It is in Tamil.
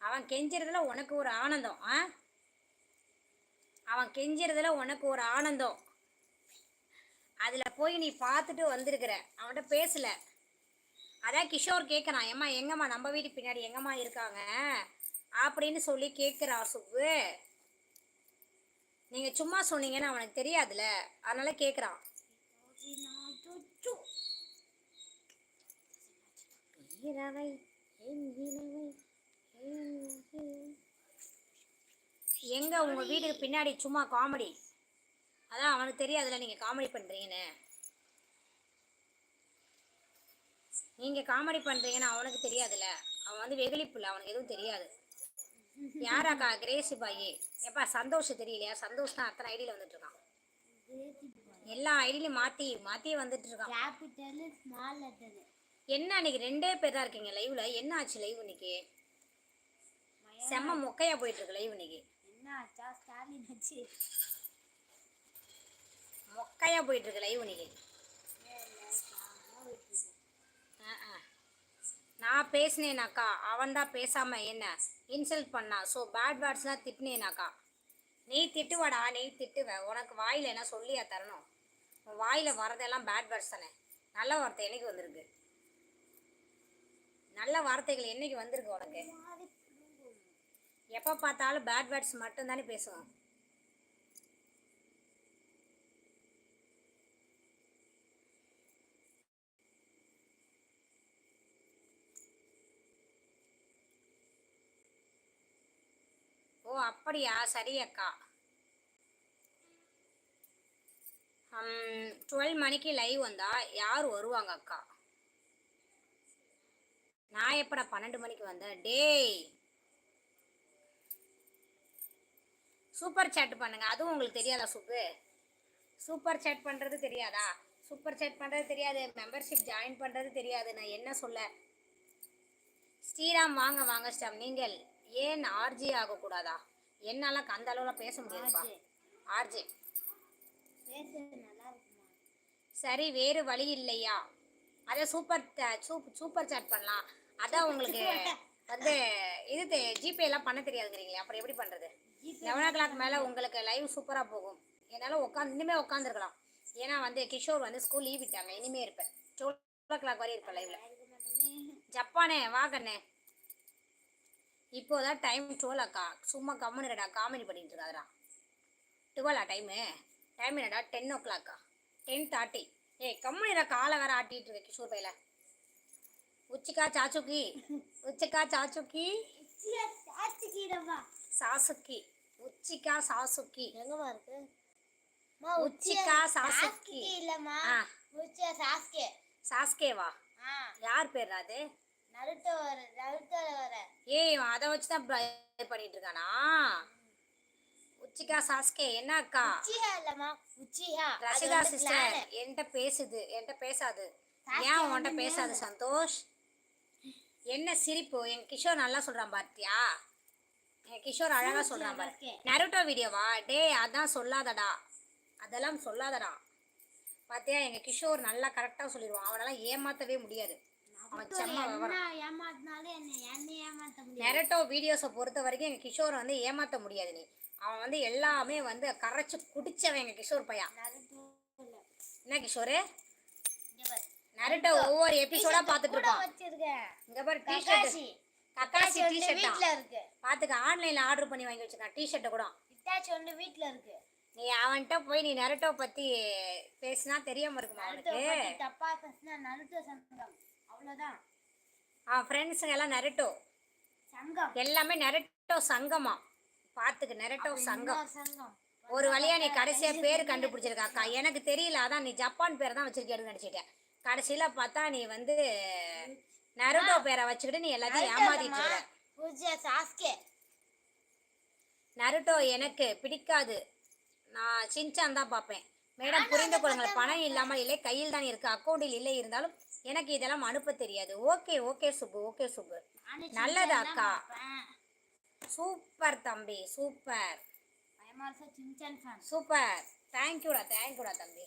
அவன் கெஞ்சுறதுல உனக்கு ஒரு ஆனந்தம் ஆ? அவன் கெஞ்சுறதுல உனக்கு ஒரு ஆனந்தம். அதில் போய் நீ பார்த்துட்டு வந்திருக்கிற. அவன்கிட்ட பேசல. அதான் கிஷோர் கேட்குறான் ஏம்மா எங்கம்மா? நம்ம வீட்டு பின்னாடி எங்கம்மா இருக்காங்க? அப்படின்னு சொல்லி கேட்குறா சுப்பு நீங்கள் சும்மா சொன்னீங்கன்னு அவனுக்கு தெரியாதுல்ல அதனால கேட்குறான் எங்க உங்க வீட்டுக்கு பின்னாடி சும்மா காமெடி அதான் அவனுக்கு தெரியாதுல்ல நீங்க காமெடி பண்றீங்கன்னு. நீங்க காமெடி பண்றீங்கன்னு அவனுக்கு தெரியாதுல்ல. அவன் வந்து வெகுளிப்புல அவனுக்கு எதுவும் தெரியாது. யாராக்கா? கிரேசி பாயி. எப்பா சந்தோஷம் தெரியலையா? சந்தோஷ் தான் அத்தனை ஐடியில் வந்துட்டு இருக்கான் எல்லா ஐடியிலையும் மாத்தி மாத்தி வந்துட்டு இருக்கான் கேபிட்டல் ஸ்மால் என்ன அன்னைக்கு ரெண்டே பேர் தான் இருக்கீங்க லைவ்ல என்ன ஆச்சு லைவ் இன்னைக்கு? செம்ம மொக்கையா போயிட்டு இருக்கு லைவ் இன்னைக்கு. என்ன ஆச்சா ஸ்டாலின் ஆச்சு. மொக்கையா போயிட்டு இருக்கு லைவ் இன்னைக்கு. ஆ, ஆ. நான் பேசினேனாக்கா அவன் தான் பேசாம என்ன இன்சல்ட் பண்ணா. ஸோ பேட் வேர்ட்ஸ்லாம் திட்டினேனாக்கா. நீ திட்டுவாடா நீ திட்டுவ. உனக்கு வாயில் என்ன சொல்லியா தரணும்? வாயில் வரதெல்லாம் பேட் வேர்ட்ஸ் தானே. நல்ல வார்த்தை என்னைக்கு வந்திருக்கு? நல்ல வார்த்தைகள் என்னைக்கு வந்திருக்கு உனக்கு? எப்போ பார்த்தாலும் பேட் வேர்ட்ஸ் மட்டும்தானே பேசுவோம் ஓ அப்படியா? சரி அக்கா டுவெல் மணிக்கு லைவ் வந்தா யார் வருவாங்க அக்கா? நான் எப்படா பன்னெண்டு மணிக்கு வந்தேன்? டேய். சூப்பர் சேட் பண்ணுங்க. அதுவும் உங்களுக்கு தெரியாதா சுப்பு? சூப்பர் சேட் பண்ணுறது தெரியாதா? சூப்பர் சேட் பண்ணுறது தெரியாது. மெம்பர்ஷிப் ஜாயின் பண்ணுறது தெரியாது. நான் என்ன சொல்ல? ஸ்ரீராம் வாங்க வாங்க ஸ்டாம் நீங்கள் ஏன் ஆர்ஜி ஆகக்கூடாதா? என்னால அந்த அளவுல பேச முடியாதுப்பா. ஆர்ஜி. சரி வேறு வழி இல்லையா? அதே சூப்பர் சூப் சூப்பர் சாட் பண்ணலாம். அதான் உங்களுக்கு வந்து இது ஜிபே எல்லாம் பண்ண தெரியாதுங்கிறீங்களே அப்புறம் எப்படி பண்ணுறது லெவன் ஓ கிளாக் மேலே உங்களுக்கு லைவ் சூப்பராக போகும். என்னால் உட்காந்து இனிமே உட்காந்துருக்கலாம் ஏன்னா வந்து கிஷோர் வந்து ஸ்கூல் லீவ் விட்டாங்க இனிமே இருப்பேன் டுவெல் ஓ கிளாக் வரையும் இருப்பேன் லைவில் ஜப்பானே வாகண்ணே இப்போதான் டைம் டுவெல் அக்கா சும்மா கம்முனுடா காமெடி பண்ணிட்டு இருக்காதடா. டுவெலா டைமு டைம் என்னடா? டென் ஓ கிளாக்கா டென் தேர்ட்டி ஏய் கம்முனிடா காலை வேற ஆட்டிட்டு இருக்க கிஷோர் பையில. உச்சிக்கா சாச்சுக்கி. உச்சிக்கா சாச்சுக்கி. சாசுக்கி. உச்சிக்கா சாசுக்கி. எங்கம்மா இருக்கு? உச்சிக்கா சாசுக்கி. இல்லம்மா. உச்சியா சாஸ்கே. சாஸ்கேவா யார் பேர் அது? நருட்டோ வர நருட்டோல வர. ஏய் அதை வச்சு தான் பண்ணிட்டு இருக்கானா? உச்சிகா சாஸ்கே என்ன அக்கா உச்சிஹா இல்லம்மா உச்சிஹா வந்து சிஸ்டர். என்கிட்ட பேசுது என்கிட்ட பேசாது. ஏன் உன்கிட்ட பேசாது சந்தோஷ்? என்ன சிரிப்பு? என் கிஷோர் நல்லா சொல்றான் பார்த்தியா என் கிஷோர் அழகா சொல்றான் பாரு. நருட்டோ வீடியோவா? டேய் அதான் சொல்லாதடா. அதெல்லாம் சொல்லாதடா. பாத்தியா எங்க கிஷோர் நல்லா கரெக்டா சொல்லிடுவான் அவனெல்லாம் ஏமாத்தவே முடியாது. நெரட்டோ வீடியோஸை பொறுத்த வரைக்கும் எங்கள் கிஷோரை வந்து ஏமாற்ற முடியாது நீ. அவன் வந்து எல்லாமே வந்து கரைச்சி குடிச்சவன் எங்கள் கிஷோர் பையன். என்ன கிஷோரு? நெரட்டோ ஒவ்வொரு எபிசோடா பார்த்துட்டு வச்சிருக்கேன். இங்க பாரு டிஷர்ட் கக்காசி டிஷர்ட்டா வீட்ல இருக்கு. பார்த்துக்க ஆன்லைனில் ஆர்டர் பண்ணி வாங்கி வச்சிருக்கான் டிஷர்ட்டை கூட. இட்டாச்சி வந்து வீட்ல இருக்கு. நீ அவன்கிட்ட போய் நீ நெரட்டோ பற்றி பேசினா தெரியாம இருக்குமா அவனுக்கு பத்தி தப்பா பேசினா நருட்டோ சங்கம். அவ்வளவுதான். அவன் ஃப்ரெண்ட்ஸுங்க எல்லாம் நெரட்டோ சங்கம். எல்லாமே நெரட்டோ சங்கமா. பார்த்துக்க நெரட்டோ சங்கம். ஒரு வழியா நீ கடைசியா பேர் கண்டுபிடிச்சிருக்க அக்கா. எனக்கு தெரியல அதான் நீ ஜப்பான் பேர் தான் வச்சிருக்கேன்னு நினைச்சிட்டேன் கடைசியில பார்த்தா நீ வந்து நருட்டோ பேரை வச்சுக்கிட்டு நீ எல்லாத்தையும் ஏமாத்திட்டு நருட்டோ எனக்கு பிடிக்காது. நான் சின்சான் தான் பார்ப்பேன். மேடம் புரிந்து கொள்ளுங்கள். பணம் இல்லாமல் இல்லை கையில் தான் இருக்கு. அக்கௌண்டில் இல்லை இருந்தாலும் எனக்கு இதெல்லாம் அனுப்ப தெரியாது. Okay okay Subbu okay Subbu. நல்லது அக்கா. சூப்பர் தம்பி சூப்பர். சூப்பர். தேங்க்யூடா தேங்க்யூடா தம்பி.